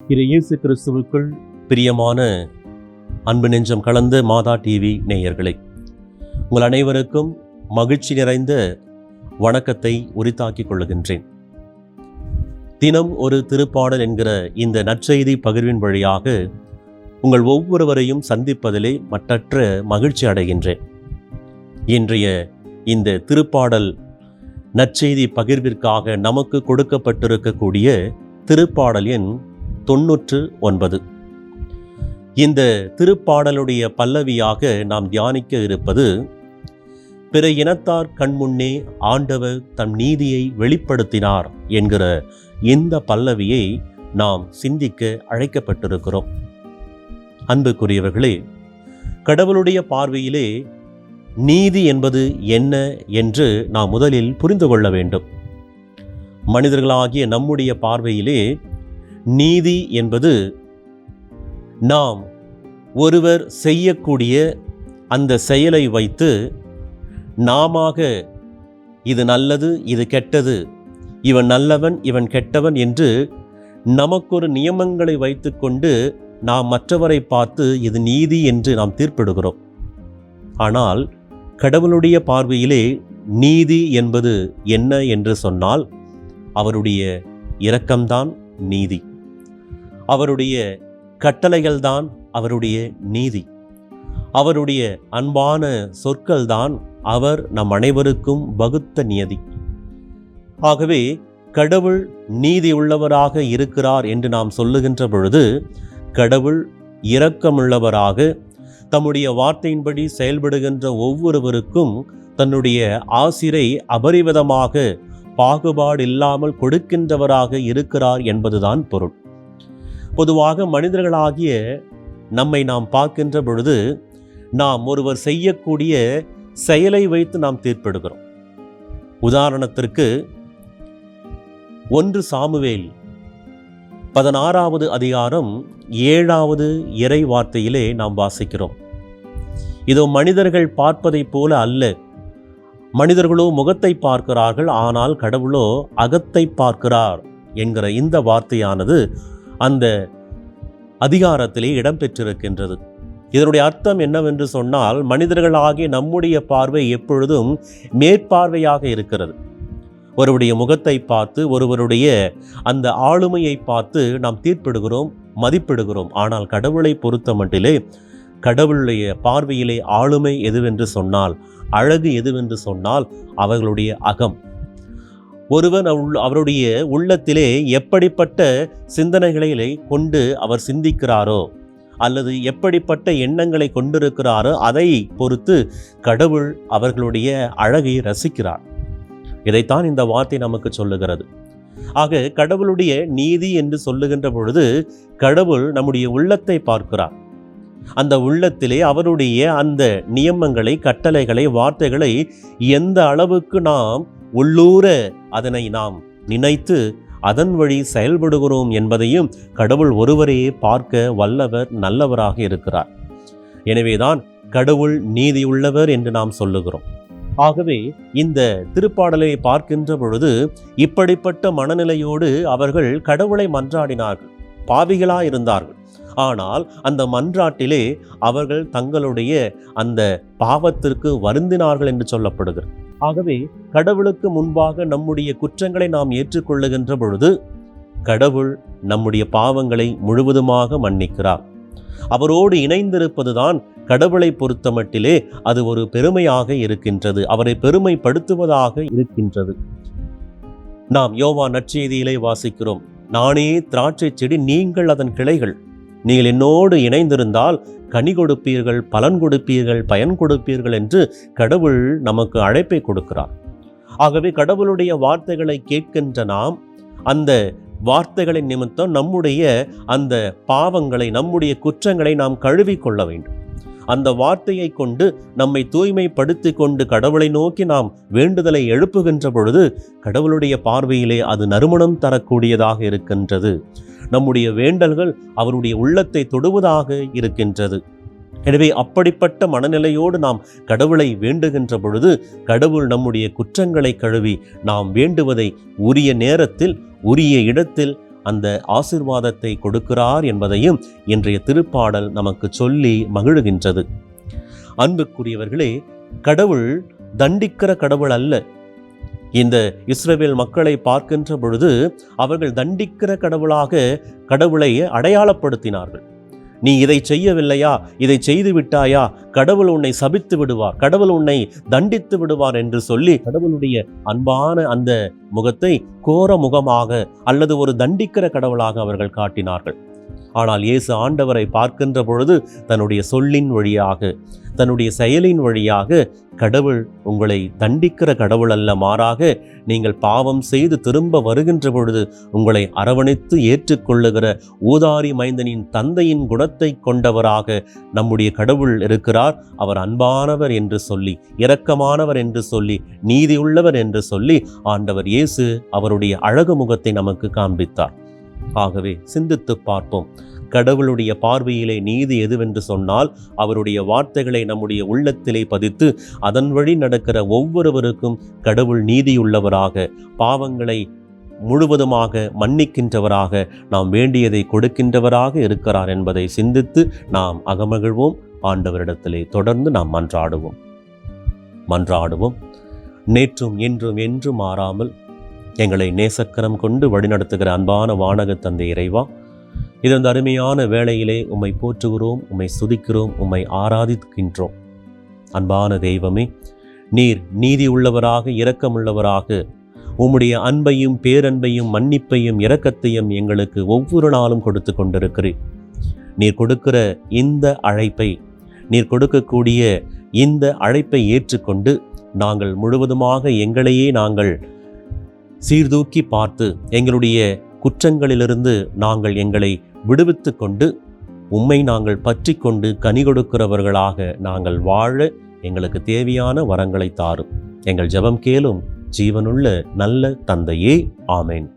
இரு இயேசு கிறிஸ்துவுக்குள் பிரியமான அன்பு நெஞ்சம் கலந்த மாதா டிவி நேயர்களே உங்கள் அனைவருக்கும் மகிழ்ச்சி நிறைந்த வணக்கத்தை உரித்தாக்கிக் கொள்ளுகின்றேன் தினம் ஒரு திருப்பாடல் என்கிற இந்த நற்செய்தி பகிர்வின் வழியாக உங்கள் ஒவ்வொருவரையும் சந்திப்பதிலே மற்றற்ற மகிழ்ச்சி அடைகின்றேன். இன்றைய இந்த திருப்பாடல் நற்செய்தி பகிர்விற்காக நமக்கு கொடுக்கப்பட்டிருக்கக்கூடிய திருப்பாடல் எண் தொன்னூற்று ஒன்பது. இந்த திருப்பாடலுடைய பல்லவியாக நாம் தியானிக்க இருப்பது பிற இனத்தார் கண்முன்னே ஆண்டவர் தம் நீதியை வெளிப்படுத்தினார் என்கிற இந்த பல்லவியை நாம் சிந்திக்க அழைக்கப்பட்டிருக்கிறோம். அன்புக்குரியவர்களே கடவுளுடைய பார்வையிலே நீதி என்பது என்ன என்று நாம் முதலில் புரிந்து கொள்ள வேண்டும். மனிதர்களாகிய நம்முடைய பார்வையிலே நீதி என்பது நாம் ஒருவர் செய்யக்கூடிய அந்த செயலை வைத்து நாமாக இது நல்லது இது கெட்டது இவன் நல்லவன் இவன் கெட்டவன் என்று நமக்கொரு நியமங்களை வைத்துக்கொண்டு நாம் மற்றவரை பார்த்து இது நீதி என்று நாம் தீர்ப்பிடுகிறோம். ஆனால் கடவுளுடைய பார்வையிலே நீதி என்பது என்ன என்று சொன்னால் அவருடைய இரக்கம்தான் நீதி. அவருடைய கட்டளைகள்தான் அவருடைய நீதி. அவருடைய அன்பான சொற்கள்தான் அவர் நம் அனைவருக்கும் வகுத்த நியதி. ஆகவே கடவுள் நீதி உள்ளவராக இருக்கிறார் என்று நாம் சொல்லுகின்ற பொழுது கடவுள் இரக்கமுள்ளவராக தம்முடைய வார்த்தையின்படி செயல்படுகின்ற ஒவ்வொருவருக்கும் தன்னுடைய ஆசிரை அபரிவிதமாக பாகுபாடு இல்லாமல் கொடுக்கின்றவராக இருக்கிறார் என்பதுதான் பொருள். பொதுவாக மனிதர்களாகிய நம்மை நாம் பார்க்கின்ற பொழுது நாம் ஒருவர் செய்யக்கூடிய செயலை வைத்து நாம் தீர்ப்பெடுக்கிறோம். உதாரணத்திற்கு ஒன்று சாமுவேல் பதினாறாவது அதிகாரம் ஏழாவது இறை வார்த்தையிலே நாம் வாசிக்கிறோம். இதோ மனிதர்கள் பார்ப்பதைப் போல அல்ல. மனிதர்களோ முகத்தை பார்க்கிறார்கள் ஆனால் கடவுளோ அகத்தை பார்க்கிறார் என்கிற இந்த வார்த்தையானது அந்த அதிகாரத்திலே இடம்பெற்றிருக்கின்றது. இதனுடைய அர்த்தம் என்னவென்று சொன்னால் மனிதர்களாகிய நம்முடைய பார்வை எப்பொழுதும் மேற்பார்வையாக இருக்கிறது. ஒருவருடைய முகத்தை பார்த்து ஒருவருடைய அந்த ஆளுமையை பார்த்து நாம் தீர்ப்பிடுகிறோம் மதிப்பிடுகிறோம். ஆனால் கடவுளை பொறுத்த மட்டிலே கடவுளுடைய பார்வையிலே ஆளுமை எதுவென்று சொன்னால் அழகு எதுவென்று சொன்னால் அவர்களுடைய அகம். ஒருவன் அவள்- அவருடைய உள்ளத்திலே எப்படிப்பட்ட சிந்தனைகளை கொண்டு அவர் சிந்திக்கிறாரோ அல்லது எப்படிப்பட்ட எண்ணங்களை கொண்டிருக்கிறாரோ அதை பொறுத்து கடவுள் அவர்களுடைய அழகை ரசிக்கிறார். இதைத்தான் இந்த வார்த்தை நமக்கு சொல்லுகிறது. ஆக கடவுளுடைய நீதி என்று சொல்லுகின்ற பொழுது கடவுள் நம்முடைய உள்ளத்தை பார்க்கிறார். அந்த உள்ளத்திலே அவருடைய அந்த நியமங்களை கட்டளைகளை வார்த்தைகளை எந்த அளவுக்கு நாம் உள்ளூர அதனை நாம் நினைத்து அதன் வழி செயல்படுகிறோம் என்பதையும் கடவுள் ஒருவரையே பார்க்க வல்லவர் நல்லவராக இருக்கிறார். எனவேதான் கடவுள் நீதியுள்ளவர் என்று நாம் சொல்லுகிறோம். ஆகவே இந்த திருப்பாடலை பார்க்கின்ற பொழுது இப்படிப்பட்ட மனநிலையோடு அவர்கள் கடவுளை மன்றாடினார்கள் பாவிகளாக இருந்தார்கள் ஆனால் அந்த மன்றாட்டிலே அவர்கள் தங்களுடைய அந்த பாவத்திற்கு வருந்தினார்கள் என்று சொல்லப்படுகிறது. ஆகவே கடவுளுக்கு முன்பாக நம்முடைய குற்றங்களை நாம் ஏற்றுக்கொள்ளுகின்ற பொழுது கடவுள் நம்முடைய பாவங்களை முழுவதுமாக மன்னிக்கிறார். அவரோடு இணைந்திருப்பதுதான் கடவுளை பொறுத்தமட்டிலே அது ஒரு பெருமையாக இருக்கின்றது. அவரை பெருமைப்படுத்துவதாக இருக்கின்றது. நாம் யோவா நற்செய்தியிலே வாசிக்கிறோம் நானே திராட்சை செடி நீங்கள் அதன் கிளைகள். நீங்கள் என்னோடு இணைந்திருந்தால் கனி கொடுப்பீர்கள் பலன் கொடுப்பீர்கள் பயன் கொடுப்பீர்கள் என்று கடவுள் நமக்கு அழைப்பை கொடுக்கிறார். ஆகவே கடவுளுடைய வார்த்தைகளை கேட்கின்ற நாம் அந்த வார்த்தைகளின் நிமித்தம் நம்முடைய அந்த பாவங்களை நம்முடைய குற்றங்களை நாம் கழுவிக்கொள்ள வேண்டும். அந்த வார்த்தையை கொண்டு நம்மை தூய்மைப்படுத்தி கொண்டு கடவுளை நோக்கி நாம் வேண்டுதலை எழுப்புகின்ற பொழுது கடவுளுடைய பார்வையிலே அது நறுமணம் தரக்கூடியதாக இருக்கின்றது. நம்முடைய வேண்டல்கள் அவருடைய உள்ளத்தை தொடுவதாக இருக்கின்றது. எனவே அப்படிப்பட்ட மனநிலையோடு நாம் கடவுளை வேண்டுகின்ற பொழுது கடவுள் நம்முடைய குற்றங்களை கழுவி நாம் வேண்டுவதை உரிய நேரத்தில் உரிய இடத்தில் அந்த ஆசிர்வாதத்தை கொடுக்கிறார் என்பதையும் இன்றைய திருப்பாடல் நமக்கு சொல்லி மகிழுகின்றது. அன்புக்குரியவர்களே கடவுள் தண்டிக்கிற கடவுள் அல்ல. இந்த இஸ்ரேவேல் மக்களை பார்க்கின்ற பொழுது அவர்கள் தண்டிக்கிற கடவுளாக கடவுளை அடையாளப்படுத்தினார்கள். நீ இதை செய்யவில்லையா? இதை செய்து விட்டாயா? கடவுள் உன்னை சபித்து விடுவார். கடவுள் உன்னை தண்டித்து விடுவார் என்று சொல்லி கடவுளுடைய அன்பான அந்த முகத்தை கோர முகமாக அல்லது ஒரு தண்டிக்கிற கடவுளாக அவர்கள் காட்டினார்கள். ஆனால் இயேசு ஆண்டவரை பார்க்கின்ற பொழுது தன்னுடைய சொல்லின் வழியாக தன்னுடைய செயலின் வழியாக கடவுள் உங்களை தண்டிக்கிற கடவுள் அல்ல மாறாக நீங்கள் பாவம் செய்து திரும்ப வருகின்ற பொழுது உங்களை அரவணைத்து ஏற்றுக்கொள்ளுகிற ஊதாரி மைந்தனின் தந்தையின் குணத்தை கொண்டவராக நம்முடைய கடவுள் இருக்கிறார். அவர் அன்பானவர் என்று சொல்லி இரக்கமானவர் என்று சொல்லி நீதியுள்ளவர் என்று சொல்லி ஆண்டவர் இயேசு அவருடைய அழகு முகத்தை நமக்கு காண்பித்தார். ஆகவே சிந்தித்து பார்ப்போம். கடவுளுடைய பார்வையிலே நீதி எதுவென்று சொன்னால் அவருடைய வார்த்தைகளை நம்முடைய உள்ளத்திலே பதித்து அதன் வழி நடக்கிற ஒவ்வொருவருக்கும் கடவுள் நீதியுள்ளவராக பாவங்களை முழுவதுமாக மன்னிக்கின்றவராக நாம் வேண்டியதை கொடுக்கின்றவராக இருக்கிறார் என்பதை சிந்தித்து நாம் அகமகிழ்வோம். ஆண்டவரிடத்திலே தொடர்ந்து நாம் மன்றாடுவோம். மன்றாடுவோம். நேற்றும் இன்றும் என்றும் மாறாமல் எங்களை நேசக்கரம் கொண்டு வழிநடத்துகிற அன்பான வானக தந்தை இறைவா இது அந்த அருமையான வேளையிலே உம்மை போற்றுகிறோம் உம்மை சுதிக்கிறோம் உம்மை ஆராதிக்கின்றோம். அன்பான தெய்வமே நீர் நீதி உள்ளவராக இரக்கமுள்ளவராக உம்முடைய அன்பையும் பேரன்பையும் மன்னிப்பையும் இரக்கத்தையும் எங்களுக்கு ஒவ்வொரு நாளும் கொடுத்து கொண்டிருக்கிறீர். நீர் கொடுக்கிற இந்த அழைப்பை நீர் கொடுக்கக்கூடிய இந்த அழைப்பை ஏற்றுக்கொண்டு நாங்கள் முழுவதுமாக எங்களையே நாங்கள் சீர்தூக்கி பார்த்து எங்களுடைய குற்றங்களிலிருந்து நாங்கள் எங்களை விடுவித்து கொண்டு உம்மை நாங்கள் பற்றி கொண்டு கனி கொடுக்கிறவர்களாக நாங்கள் வாழ எங்களுக்கு தேவையான வரங்களை தாரும். எங்கள் ஜெபம் கேளும். ஜீவனுள்ள நல்ல தந்தையே. ஆமேன்.